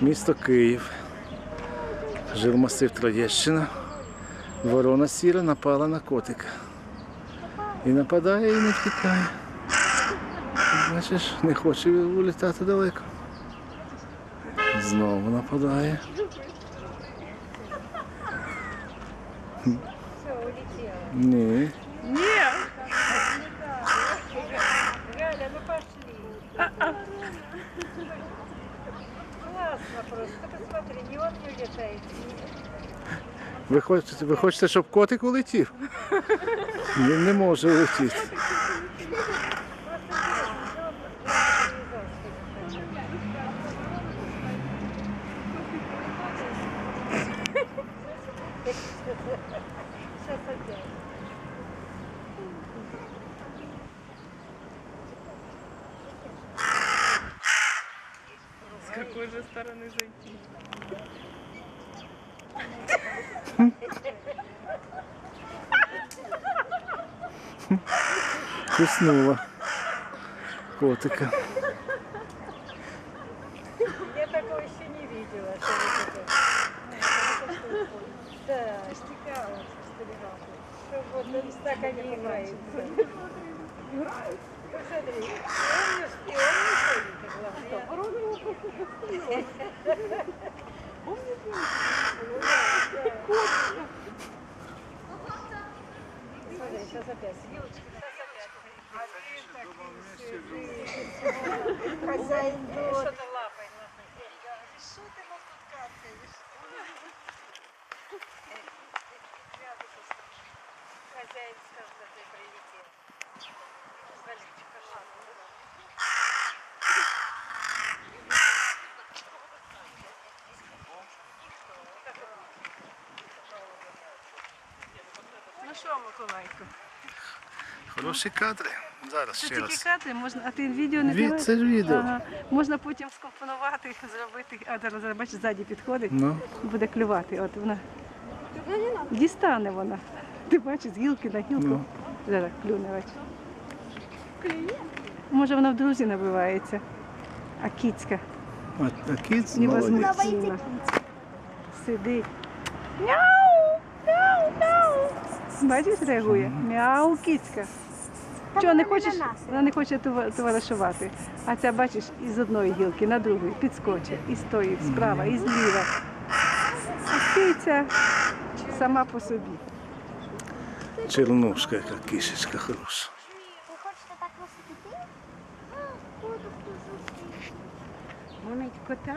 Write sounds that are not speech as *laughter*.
Місто Київ. Жилмасив Троєщина. Ворона сіра напала на котика. І нападає, і не втікає. Бачиш, не хоче улітати далеко. Знову нападає. Все, улетела. Ні. Галя, ну пошли. Просто. Посмотри, он не. Ви хочете, ви хочете, щоб котик улетів? Він не може улетіти. *laughs* какой же стороны зайти? Куснула котика. Я такого еще не видела. Да, стекала. Что вот он так они играют. Посмотри, сейчас опять. Хозяин лапой. Что ты нас тут катаешь? Хозяин скажет, что ты прилетел. Що, Миколайко? Хороші кадри. Зараз Це ще тільки раз. кадри, можна, а ти відео не Від- знімаєш? це ж відео. Ага. Можна потім скомпонувати, *laughs* зробити, а зараз, зараз, бачиш, ззаді підходить, Ну, буде клювати. От вона. Дістане вона. Ти бачиш, з гілки на гілку. Ну. Зараз клюне, бачиш. Може вона в друзі набивається. А кіцька а, а кіт молодець. невозмутима. Сидить. Мяу! Бачиш, реагує. Мяу, кіцька. Чого не хочеш? Вона не хоче това- товаришувати. А ця, бачиш, із одної гілки на другу підскочить. І стоїть справа, і зліва. А киця сама по собі. Чернушка, яка кішечка хороша. Ви хочете так носити? Вона кота